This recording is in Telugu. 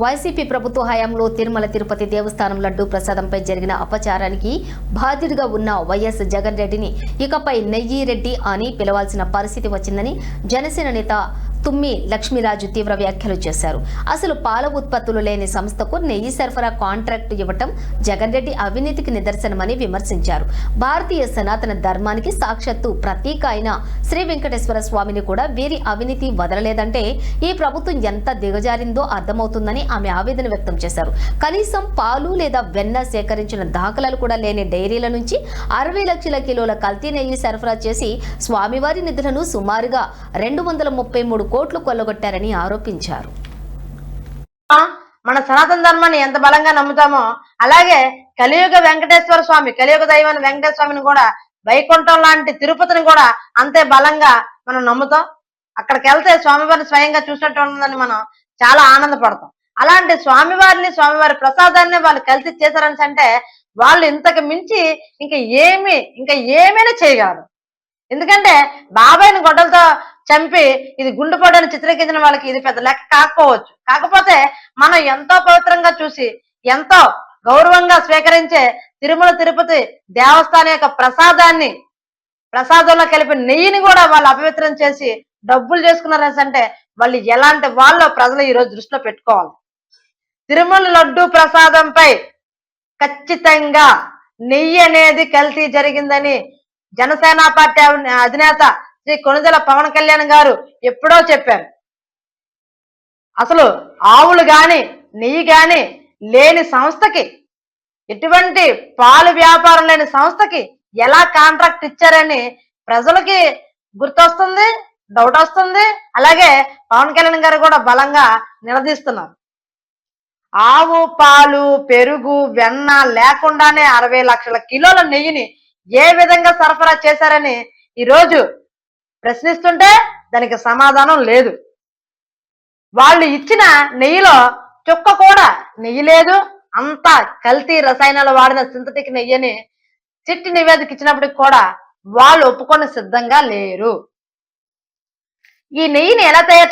వైసీపీ ప్రభుత్వ హయాంలో తిరుమల తిరుపతి దేవస్థానం లడ్డూ ప్రసాదంపై జరిగిన అపచారానికి బాధ్యుడిగా ఉన్న వైఎస్ జగన్ రెడ్డిని ఇకపై నెయ్యి రెడ్డి అని పిలవాల్సిన పరిస్థితి వచ్చిందని జనసేన నేత తుమ్మి లక్ష్మీరాజు తీవ్ర వ్యాఖ్యలు చేశారు. అసలు పాల ఉత్పత్తులు లేని సంస్థకు నెయ్యి సరఫరా కాంట్రాక్టు ఇవ్వటం జగన్ రెడ్డి అవినీతికి నిదర్శనమని విమర్శించారు. భారతీయ సనాతన ధర్మానికి సాక్షాత్తు ప్రతీక అయిన శ్రీ వెంకటేశ్వర స్వామిని కూడా వీరి అవినీతి వదలలేదంటే ఈ ప్రభుత్వం ఎంత దిగజారిందో అర్థమవుతుందని ఆమె ఆవేదన వ్యక్తం చేశారు. కనీసం పాలు లేదా వెన్న సేకరించిన దాఖలాలు కూడా లేని డైరీల నుంచి అరవై లక్షల కిలోల కల్తీ నెయ్యి సరఫరా చేసి స్వామివారి నిధులను సుమారుగా రెండు వందల ముప్పై మూడు కోట్లు కొల్లగొట్టారని ఆరోపించారు. మన సనాతన ధర్మాన్ని ఎంత బలంగా నమ్ముతామో అలాగే కలియుగ వెంకటేశ్వర స్వామి కలియుగ దైవాన్ని వెంకటేశ్వర స్వామిని కూడా వైకుంఠం లాంటి తిరుపతిని కూడా అంతే బలంగా మనం నమ్ముతాం. అక్కడికి వెళ్తే స్వామివారిని స్వయంగా చూసినట్టు ఉంటుందని మనం చాలా ఆనందపడతాం. అలాంటి స్వామివారిని స్వామివారి ప్రసాదాన్ని వాళ్ళు కలిసి చేశారని అంటే వాళ్ళు ఇంతకు మించి ఇంకా ఏమి ఇంకా ఏమైనా చేయగలరు. ఎందుకంటే బాబాయ్ని గొడ్డలతో చంపి ఇది గుండెపోటని చిత్రీకరించిన వాళ్ళకి ఇది పెద్ద లెక్క కాకపోవచ్చు. కాకపోతే మనం ఎంతో పవిత్రంగా చూసి ఎంతో గౌరవంగా స్వీకరించే తిరుమల తిరుపతి దేవస్థానం యొక్క ప్రసాదాన్ని ప్రసాదంలో కలిపి నెయ్యిని కూడా వాళ్ళు అపవిత్రం చేసి డబ్బులు చేసుకున్నారంటే అంటే వాళ్ళు ఎలాంటి వాళ్ళు ప్రజలు ఈరోజు దృష్టిలో పెట్టుకోవాలి. తిరుమల లడ్డు ప్రసాదంపై ఖచ్చితంగా నెయ్యి అనేది కల్తీ జరిగిందని జనసేన పార్టీ అధినేత శ్రీ కొనుదల పవన్ కళ్యాణ్ గారు ఎప్పుడో చెప్పారు. అసలు ఆవులు గాని నెయ్యి గాని లేని సంస్థకి ఎటువంటి పాలు వ్యాపారం లేని సంస్థకి ఎలా కాంట్రాక్ట్ ఇచ్చారని ప్రజలకి గుర్తొస్తుంది డౌట్ వస్తుంది. అలాగే పవన్ కళ్యాణ్ గారు కూడా బలంగా నిలదీస్తున్నారు. ఆవు పాలు పెరుగు వెన్న లేకుండానే అరవై లక్షల కిలోల నెయ్యిని ఏ విధంగా సరఫరా చేశారని ఈరోజు ప్రశ్నిస్తుంటే దానికి సమాధానం లేదు. వాళ్ళు ఇచ్చిన నెయ్యిలో చుక్క కూడా నెయ్యి లేదు. అంతా కల్తీ రసాయనాలు వాడిన సింథటిక్ నెయ్యని చిట్టి నివేదిక ఇచ్చినప్పటికి కూడా వాళ్ళు ఒప్పుకొని సిద్ధంగా లేరు. ఈ నెయ్యిని ఎలా తయారు